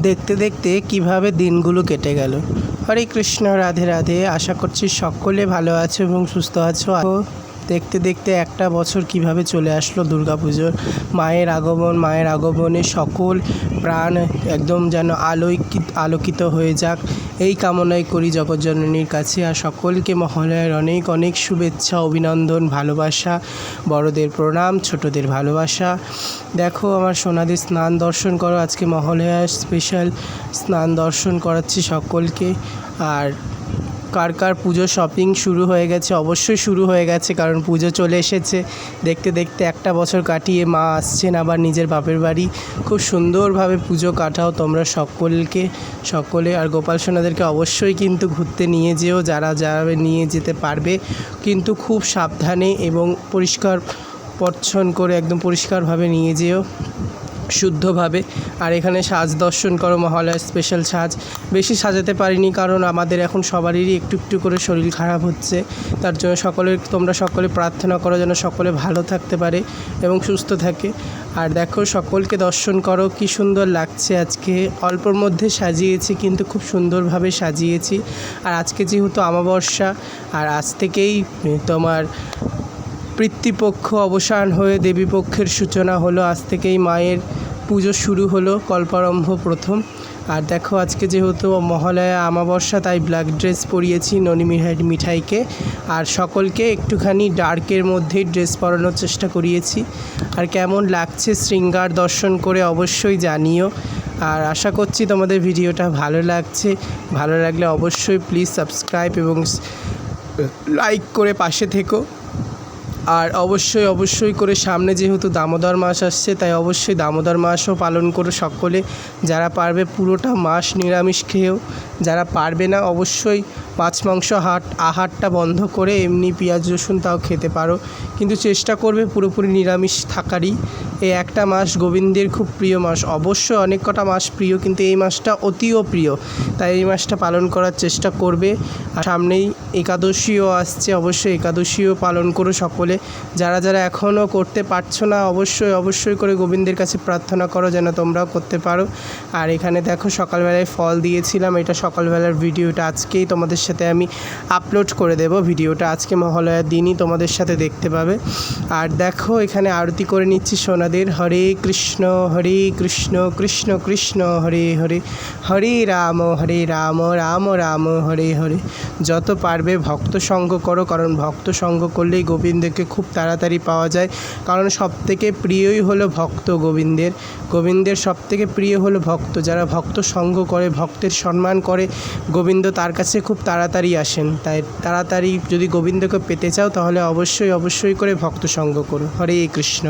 দেখতে দেখতে কীভাবে দিনগুলো কেটে গেল। হরে কৃষ্ণ, রাধে রাধে। আশা করছি সকলে ভালো আছো এবং সুস্থ আছো। দেখতে দেখতে একটা বছর কীভাবে চলে আসলো দুর্গাপুজোর? মায়ের আগমন, মায়ের আগমনে সকল প্রাণ একদম যেন আলোকিত আলোকিত হয়ে যাক। এই কামনাই করি জগৎজননীর কাছে আর সকলকে মহালয়ার অনেক অনেক শুভেচ্ছা, অভিনন্দন, ভালোবাসা, বড়দের প্রণাম, ছোটদের ভালোবাসা। দেখো আমার সোনাদের স্নান দর্শন করো, আজকে মহালয়ার স্পেশাল স্নান দর্শন করাচ্ছি সকলকে। আর কার কার পুজো শপিং শুরু হয়ে গেছে? অবশ্যই শুরু হয়ে গেছে, কারণ পুজো চলে এসেছে। দেখতে দেখতে একটা বছর কাটিয়ে মা আসছেন আবার নিজের বাপের বাড়ি। খুব সুন্দরভাবে পুজো কাটাও তোমরা সকলকে, সকলে। আর গোপাল সোনাদেরকে অবশ্যই কিন্তু ঘুরতে নিয়ে যেও, যারা যারা নিয়ে যেতে পারবে। কিন্তু খুব সাবধানে এবং পরিষ্কার পরিচ্ছন্ন করে, একদম পরিষ্কারভাবে নিয়ে যেও। শুদ্ধভাবে। আর এখানে সাজ দর্শন করো, মহালয়ার স্পেশাল সাজ। বেশি সাজাতে পারিনি কারণ আমাদের এখন সবারই একটু একটু করে শরীর খারাপ হচ্ছে। তার জন্য সকলের, তোমরা সকলে প্রার্থনা করো যেন সকলে ভালো থাকতে পারে এবং সুস্থ থাকে। আর দেখো, সকলকে দর্শন করো, কি সুন্দর লাগছে আজকে। অল্পর মধ্যে সাজিয়েছি, কিন্তু খুব সুন্দরভাবে সাজিয়েছি। আর আজকে যেহেতু আমাবস্যা আর আজ থেকেই তোমার পিতৃপক্ষ অবসান হয়ে দেবীপক্ষের সূচনা হলো। আজ থেকেই মায়ের পুজো শুরু হলো, কল্পারম্ভ প্রথম। আর দেখো, আজকে যেহেতু মহালয়া আমাবস্যা তাই ব্ল্যাক ড্রেস পরিয়েছি ননি মিঠাইকে। আর সকলকে একটুখানি ডার্কের মধ্যেই ড্রেস পরানোর চেষ্টা করিয়েছি। আর কেমন লাগছে শৃঙ্গার দর্শন করে অবশ্যই জানিও। আর আশা করছি তোমাদের ভিডিওটা ভালো লাগছে। ভালো লাগলে অবশ্যই প্লিজ সাবস্ক্রাইব এবং লাইক করে পাশে থেকো। আর অবশ্যই অবশ্যই করে সামনে যেহেতু দামোদর মাস আসছে, তাই অবশ্যই দামোদর মাসও পালন করো সকলে। যারা পারবে পুরোটা মাস নিরামিষ খেয়েও, যারা পারবে না অবশ্যই মাছ মাংস হাট, আহারটা বন্ধ করে এমনি পেঁয়াজ রসুন তাও খেতে পারো। কিন্তু চেষ্টা করবে পুরোপুরি নিরামিষ থাকারই। এই একটা মাস গোবিন্দের খুব প্রিয় মাস। অবশ্যই অনেক কটা মাস প্রিয়, কিন্তু এই মাসটা অতিও প্রিয়। তাই এই মাসটা পালন করার চেষ্টা করবে। আর সামনেই একাদশীও আসছে, অবশ্যই একাদশীও পালন করো সকলে। যারা যারা এখনও করতে পারছ না, অবশ্যই অবশ্যই করে গোবিন্দের কাছে প্রার্থনা করো যেন তোমরাও করতে পারো। আর এখানে দেখো সকালবেলায় ফল দিয়েছিলাম, এটা সকালবেলার ভিডিওটা। আজকেই সাথে আমি আপলোড করে দেব ভিডিওটা। আজকে মহালয়ার দিনই তোমাদের সাথে দেখতে পাবে। আর দেখো, এখানে আরতি করে নিচ্ছি সোনাদের। হরে কৃষ্ণ হরে কৃষ্ণ কৃষ্ণ কৃষ্ণ, হরে হরে হরে রাম হরে রাম রাম রাম, হরে হরে। যত পারবে ভক্ত সঙ্গ করো, কারণ ভক্ত সঙ্গ করলেই গোবিন্দকে খুব তাড়াতাড়ি পাওয়া যায়। কারণ সবথেকে প্রিয়ই হলো ভক্ত গোবিন্দের। গোবিন্দের সবথেকে প্রিয় হলো ভক্ত। যারা ভক্ত সঙ্গ করে, ভক্তের সম্মান করে, গোবিন্দ তার কাছে খুব তাড়াতাড়ি আসেন। তাই তাড়াতাড়ি যদি গোবিন্দকে পেতে চাও, তাহলে অবশ্যই অবশ্যই করে ভক্ত সঙ্গ করো হরে কৃষ্ণ।